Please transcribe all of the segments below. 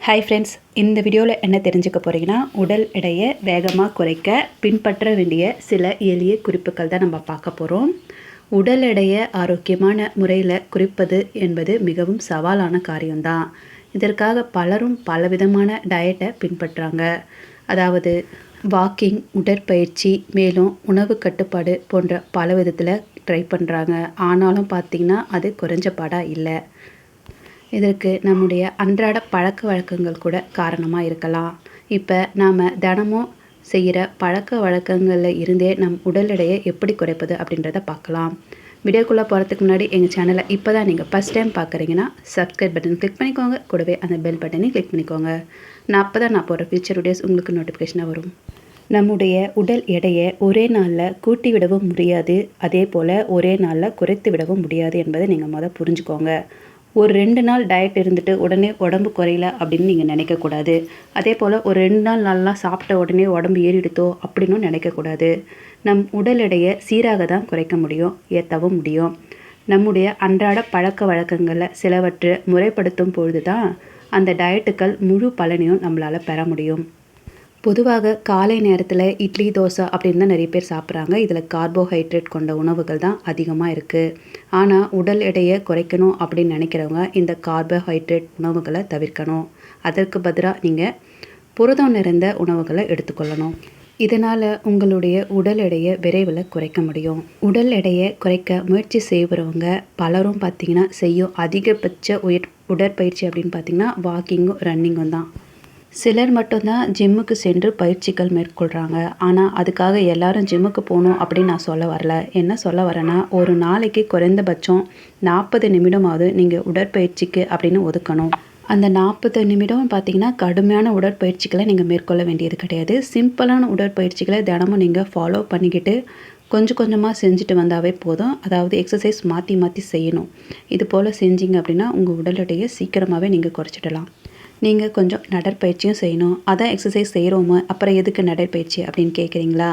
Hi friends இந்த வீடியோவில் என்ன தெரிஞ்சுக்க போகிறீங்கன்னா உடல் எடையை வேகமாக குறைக்க பின்பற்ற வேண்டிய சில எளிய குறிப்புகள் தான் நம்ம பார்க்க போகிறோம் உடல் எடையை ஆரோக்கியமான முறையில் குறிப்பது என்பது மிகவும் சவாலான காரியம்தான் இதற்காக பலரும் பலவிதமான டயட்டை பின்பற்றுறாங்க அதாவது வாக்கிங் உடற்பயிற்சி மேலும் உணவு கட்டுப்பாடு போன்ற பல விதத்தில் ட்ரை பண்ணுறாங்க ஆனாலும் பார்த்திங்கன்னா அது குறைஞ்ச பாடாக இல்லை. இதற்கு நம்முடைய அன்றாட பழக்க வழக்கங்கள் கூட காரணமாக இருக்கலாம். இப்போ நாம் தினமும் செய்கிற பழக்க வழக்கங்களில் இருந்தே நம் உடல் எடையை எப்படி குறைப்பது அப்படின்றத பார்க்கலாம். வீடியோக்குள்ளே போகிறதுக்கு முன்னாடி எங்கள் சேனலை இப்போ தான் நீங்கள் ஃபஸ்ட் டைம் பார்க்குறீங்கன்னா சப்ஸ்கிரைப் பட்டன் கிளிக் பண்ணிக்கோங்க. கூடவே அந்த பெல் பட்டனையும் கிளிக் பண்ணிக்கோங்க. நான் அப்போ தான் நான் போகிற ஃபியூச்சர் வீடியோஸ் உங்களுக்கு நோட்டிஃபிகேஷனாக வரும். நம்முடைய உடல் எடையை ஒரே நாளில் கூட்டி விடவும் முடியாது. அதே போல் ஒரே நாளில் குறைத்து விடவும் முடியாது என்பதை நீங்கள் மொதல் புரிஞ்சுக்கோங்க. ஒரு ரெண்டு நாள் டயட் இருந்துட்டு உடனே உடம்பு குறையல அப்படின்னு நீங்கள் நினைக்கக்கூடாது. அதே போல் ஒரு ரெண்டு நாள் நாளெலாம் சாப்பிட்ட உடனே உடம்பு ஏறிடுத்தோ அப்படின்னும் நினைக்கக்கூடாது. நம் உடல் எடையை சீராக தான் குறைக்க முடியும் ஏற்றவும் முடியும். நம்முடைய அன்றாட பழக்க வழக்கங்களில் சிலவற்றை முறைப்படுத்தும் பொழுது தான் அந்த டயட்டுக்கள் முழு பலனையும் நம்மளால் பெற முடியும். பொதுவாக காலை நேரத்தில் இட்லி தோசை அப்படின்னு தான் நிறைய பேர் சாப்பிட்றாங்க. இதில் கார்போஹைட்ரேட் கொண்ட உணவுகள் தான் அதிகமாக இருக்குது ஆனால் உடல் எடையை குறைக்கணும் அப்படின்னு நினைக்கிறவங்க இந்த கார்போஹைட்ரேட் உணவுகளை தவிர்க்கணும். அதற்கு பதிலாக நீங்கள் புரதம் நிறைந்த உணவுகளை எடுத்துக்கொள்ளணும். இதனால் உங்களுடைய உடல் எடையை விரைவில் குறைக்க முடியும். உடல் எடையை குறைக்க முயற்சி செய்கிறவங்க பலரும் பார்த்திங்கன்னா செய்யும் அதிகபட்ச உயர் உடற்பயிற்சி அப்படின்னு பார்த்திங்கன்னா வாக்கிங்கும் ரன்னிங்கும் தான். சிலர் மட்டும்தான் ஜிம்முக்கு சென்று பயிற்சிகள் மேற்கொள்கிறாங்க ஆனால் அதுக்காக எல்லாரும் ஜிம்முக்கு போகணும் அப்படின்னு நான் சொல்ல வரல. என்ன சொல்ல வரேன்னா ஒரு நாளைக்கு குறைந்தபட்சம் நாற்பது நிமிடமாவது நீங்கள் உடற்பயிற்சிக்கு அப்படின்னு ஒதுக்கணும். அந்த நாற்பது நிமிடம் பார்த்தீங்கன்னா கடுமையான உடற்பயிற்சிகளை நீங்கள் மேற்கொள்ள வேண்டியது கிடையாது. சிம்பிளான உடற்பயிற்சிகளை தினமும் நீங்கள் ஃபாலோ பண்ணிக்கிட்டு கொஞ்சம் கொஞ்சமாக செஞ்சுட்டு வந்தாவே போதும். அதாவது எக்ஸசைஸ் மாற்றி மாற்றி செய்யணும். இது போல் செஞ்சீங்க அப்படின்னா உங்கள் உடல் எடையை சீக்கிரமாகவே நீங்கள் குறைச்சிடலாம். நீங்கள் கொஞ்சம் நடைப்பயிற்சியும் செய்யணும். அதான் எக்ஸசைஸ் செய்கிறோமோ அப்புறம் எதுக்கு நடைப்பயிற்சி அப்படின்னு கேட்குறீங்களா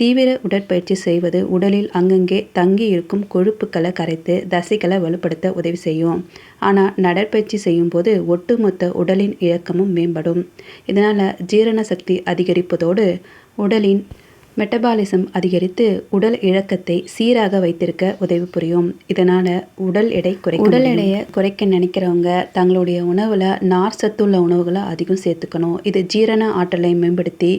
தீவிர உடற்பயிற்சி செய்வது உடலில் அங்கங்கே தங்கி இருக்கும் கொழுப்புக்களை கரைத்து தசைகளை வலுப்படுத்த உதவி செய்யும். ஆனால் நடைப்பயிற்சி செய்யும்போது ஒட்டுமொத்த உடலின் இயக்கமும் மேம்படும். இதனால் ஜீரண சக்தி அதிகரிப்பதோடு உடலின் மெட்டபாலிசம் அதிகரித்து உடல் இழக்கத்தை சீராக வைத்திருக்க உதவி புரியும். இதனால் உடல் எடை குறை உடல் எடையை குறைக்க நினைக்கிறவங்க தங்களுடைய உணவில் நார் சத்துள்ள உணவுகளை அதிகம் சேர்த்துக்கணும். இது ஜீரண ஆற்றலை மேம்படுத்தி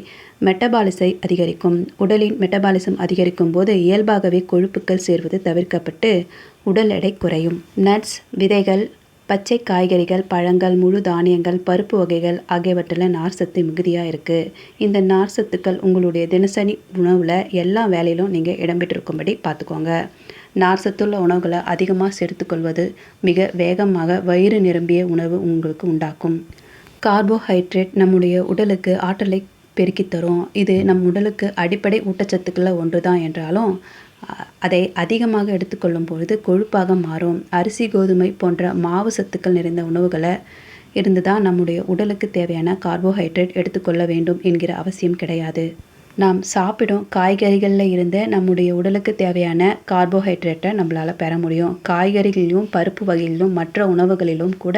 மெட்டபாலிசை அதிகரிக்கும். உடலின் மெட்டபாலிசம் அதிகரிக்கும் போது இயல்பாகவே கொழுப்புக்கள் சேர்வது தவிர்க்கப்பட்டு உடல் எடை குறையும். நட்ஸ் விதைகள் பச்சை காய்கறிகள் பழங்கள் முழு தானியங்கள் பருப்பு வகைகள் ஆகியவற்றில் நார் சத்து மிகுதியாக இருக்குது இந்த நார் சத்துக்கள் உங்களுடைய தினசரி உணவில் எல்லா வேலையிலும் நீங்கள் இடம்பெற்றிருக்கும்படி பார்த்துக்கோங்க நார்சத்துள்ள உணவுகளை அதிகமாக சேர்த்துக்கொள்வது மிக வேகமாக வயிறு நிரம்பிய உணவு உங்களுக்கு உண்டாக்கும். கார்போஹைட்ரேட் நம்முடைய உடலுக்கு ஆற்றலை பெருக்கித் தரும். இது நம் உடலுக்கு அடிப்படை ஊட்டச்சத்துக்களில் ஒன்று தான் என்றாலும் அதை அதிகமாக எடுத்துக்கொள்ளும் பொழுது கொழுப்பாக மாறும். அரிசி கோதுமை போன்ற மாவு சத்துக்கள் நிறைந்த உணவுகளை இருந்து தான் நம்முடைய உடலுக்கு தேவையான கார்போஹைட்ரேட் எடுத்துக்கொள்ள வேண்டும் என்கிற அவசியம் கிடையாது. நாம் சாப்பிடும் காய்கறிகளில் இருந்த நம்முடைய உடலுக்கு தேவையான கார்போஹைட்ரேட்டை நம்மளால் பெற முடியும். காய்கறிகளிலும் பருப்பு வகைகளிலும் மற்ற உணவுகளிலும் கூட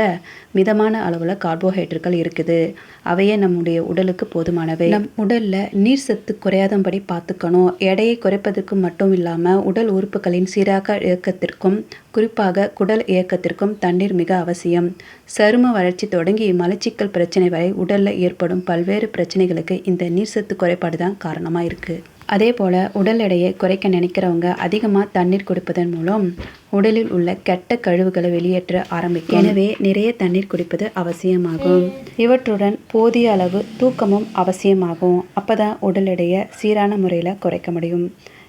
மிதமான அளவில் கார்போஹைட்ரேட்கள் இருக்குது. அவையே நம்முடைய உடலுக்கு போதுமானவை. நம் உடலில் நீர் சத்து குறையாதபடி பார்த்துக்கணும். எடையை குறைப்பதற்கு மட்டும் இல்லாமல் உடல் உறுப்புகளின் சீராக இயக்கத்திற்கும் குறிப்பாக குடல் இயக்கத்திற்கும் தண்ணீர் மிக அவசியம். சரும வளர்ச்சி தொடங்கி மலச்சிக்கல் பிரச்சனை வரை உடலில் ஏற்படும் பல்வேறு பிரச்சனைகளுக்கு இந்த நீர் சத்து குறைபாடு தான் காரணமாக இருக்குது அதே போல் உடல் எடையை குறைக்க நினைக்கிறவங்க அதிகமாக தண்ணீர் குடிப்பதன் மூலம் உடலில் உள்ள கெட்ட கழிவுகளை வெளியேற்ற ஆரம்பிக்கும். எனவே நிறைய தண்ணீர் குடிப்பது அவசியமாகும். இவற்றுடன் போதிய அளவு தூக்கமும் அவசியமாகும். அப்போ தான் உடல் எடையை சீரான முறையில் குறைக்க முடியும்.